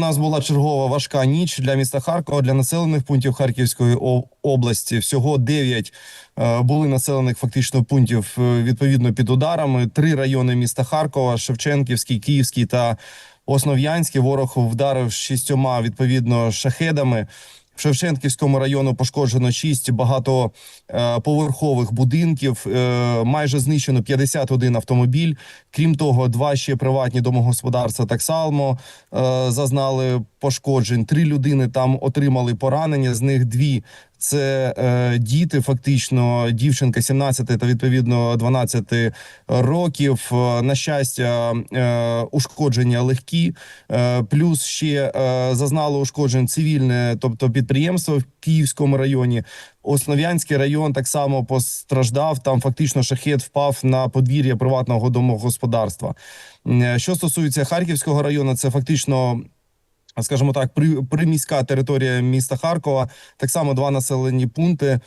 нас була чергова важка ніч для міста Харкова, для населених пунктів Харківської області. Всього 9 е, були населених фактично пунктів е, відповідно під ударами. Три райони міста Харкова: Шевченківський, Київський та Основ'янський. Ворог вдарив шістьома відповідно шахедами. Шевченківському району пошкоджено шість багатоповерхових будинків. е, Майже знищено 51 автомобіль. Крім того, два ще приватні домогосподарства так само е, зазнали пошкоджень. Три людини там отримали поранення. З них дві це е, діти. Фактично, дівчинка 17 та відповідно 12 років. Е, На щастя, е, ушкодження легкі. Е, плюс ще е, зазнало ушкоджень цивільне, тобто підприємство в Київському районі. Основ'янський район так само постраждав. Там фактично шахет впав на подвір'я приватного домогосподарства. Е, Що стосується Харківського району, це фактично. Скажімо так, при, приміська територія міста Харкова, так само два населені пункти.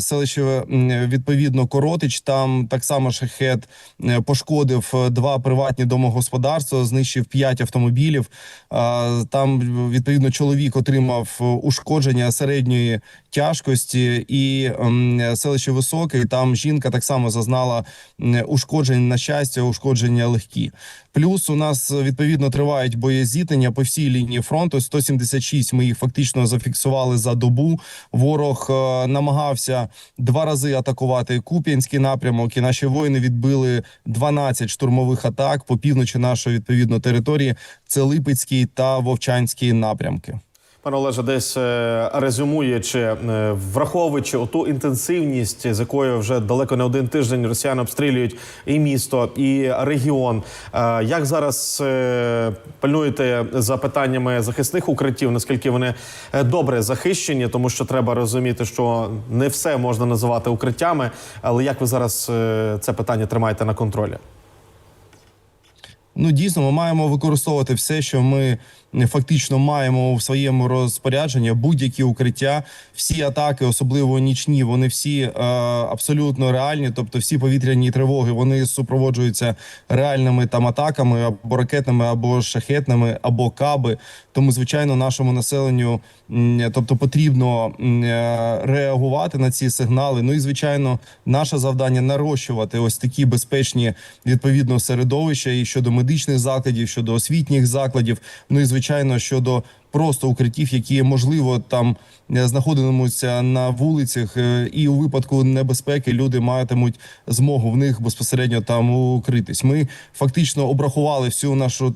Селище відповідно Коротич. Там так само шахет е, пошкодив е, два приватні домогосподарства, знищив п'ять автомобілів. Там відповідно чоловік отримав е, ушкодження середньої тяжкості, і селище Високе. Там жінка так само зазнала ушкоджень на щастя, ушкодження легкі. Плюс у нас відповідно тривають боєзіткнення по всій лінії фронту. 176 Ми їх фактично зафіксували за добу. Ворог е, намагався два рази атакувати Куп'янський напрямок. І наші воїни відбили 12 штурмових атак по півночі нашої відповідно території. Це Липецький та Вовчанський напрямки. Пане Олеже, десь е, резюмуючи, е, враховуючи оту інтенсивність, з якою вже далеко не один тиждень росіяни обстрілюють і місто, і регіон. е, Як зараз е, пильнуєте за питаннями захисних укриттів? Наскільки вони добре захищені? Тому що треба розуміти, що не все можна називати укриттями. Але як ви зараз це питання тримаєте на контролі? Ну дійсно, ми маємо використовувати все, що ми фактично маємо у своєму розпорядженні. Будь-які укриття, всі атаки, особливо нічні, вони всі е, абсолютно реальні. Тобто, всі повітряні тривоги вони супроводжуються реальними там атаками або ракетними, або шахетними, або каби. Тому, звичайно, нашому населенню, тобто, потрібно е, реагувати на ці сигнали. Ну і звичайно, наше завдання нарощувати ось такі безпечні відповідно середовища і щодо медичних закладів, щодо освітніх закладів. Ну і звичайно, щодо просто укриттів, які можливо там е, знаходитимуться на вулицях, е, і у випадку небезпеки люди матимуть змогу в них безпосередньо там укритись. Ми фактично обрахували всю нашу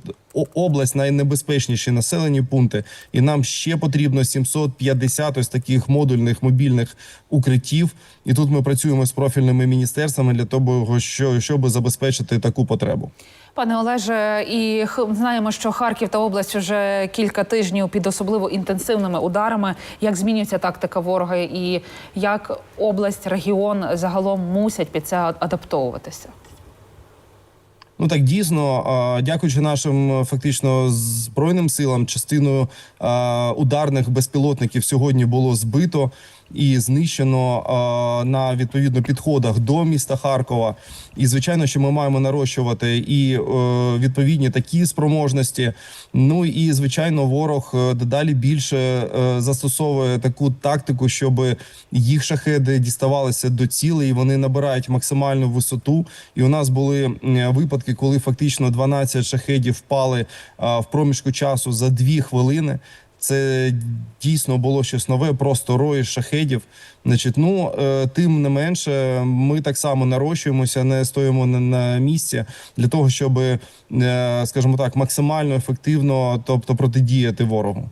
область найнебезпечніші населені пункти, і нам ще потрібно 750 ось таких модульних мобільних укриттів. І тут ми працюємо з профільними міністерствами для того, що щоб забезпечити таку потребу. Пане Олеже, і знаємо, що Харків та область вже кілька тижнів під особливо інтенсивними ударами. Як змінюється тактика ворога, і як область, регіон загалом мусять під це адаптовуватися? Ну так дійсно, дякуючи нашим е, фактично збройним силам, частину ударних безпілотників сьогодні було збито і знищено а, на відповідно підходах до міста Харкова. І звичайно, що ми маємо нарощувати і е, відповідні такі спроможності. Ну і звичайно, ворог е, дедалі більше е, застосовує таку тактику, щоб їх шахеди діставалися до цілей, і вони набирають максимальну висоту. І у нас були випадки, коли фактично 12 шахедів впали в проміжку часу за дві хвилини. Це дійсно було щось нове, просто рої шахедів. Значить, ну е, тим не менше, ми так само нарощуємося, не стоїмо на, місці для того, щоб, е, скажімо так, максимально ефективно, тобто протидіяти ворогу.